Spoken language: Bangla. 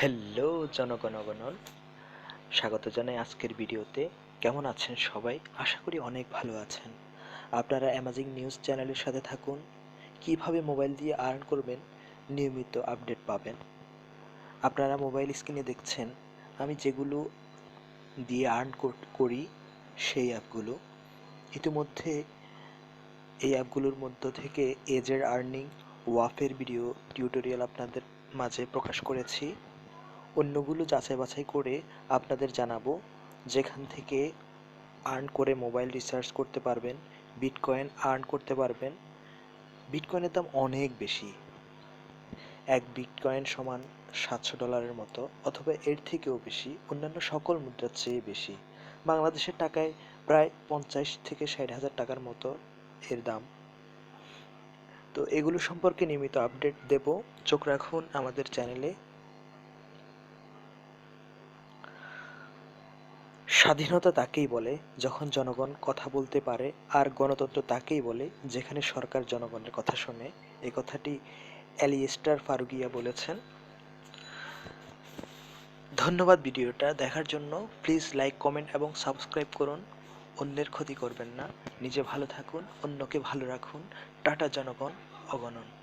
হ্যালো জনগণগণন স্বাগত জানাই আজকের ভিডিওতে। কেমন আছেন সবাই? আশা করি অনেক ভালো আছেন। আপনারা অ্যামাজিং নিউজ চ্যানেলের সাথে থাকুন। কীভাবে মোবাইল দিয়ে আর্ন করবেন, নিয়মিত আপডেট পাবেন। আপনারা মোবাইল স্ক্রিনে দেখছেন, আমি যেগুলো দিয়ে আর্ন করি সেই অ্যাপগুলো। ইতিমধ্যে এই অ্যাপগুলোর মধ্য থেকে এজের আর্নিং ওয়াফের ভিডিও টিউটোরিয়াল আপনাদের মাঝে প্রকাশ করেছি। অন্যগুলো যাচাই বাছাই করে আপনাদের জানাব, যেখান থেকে আর্ন করে মোবাইল রিচার্জ করতে পারবেন বিটকয়েন আর্ন করতে পারবেন। বিটকয়েনের দাম অনেক বেশি। এক বিটকয়েন সমান সাতশো ডলারের মতো, অথবা এর থেকেও বেশি, অন্যান্য সকল মুদ্রার চেয়ে বেশি। বাংলাদেশের টাকায় প্রায় পঞ্চাশ থেকে ষাট হাজার টাকার মতো এর দাম। তো এগুলো সম্পর্কে নিয়মিত আপডেট দেব। চোখ রাখুন আমাদের চ্যানেলে স্বাধীনতা তাকেই বলে যখন জনগণ কথা বলতে পারে আর গণতন্ত্র তাকেই বলে যেখানে সরকার জনগণের কথা শোনে। এই কথাটি অ্যালিয়েস্টার ফারুগিয়া বলেছেন। ধন্যবাদ ভিডিওটা দেখার জন্য। প্লিজ লাইক, কমেন্ট এবং সাবস্ক্রাইব করুন। অন্যের ক্ষতি করবেন না। নিজে ভালো থাকুন, অন্যকে ভালো রাখুন। টাটা জনগণ, অগণন।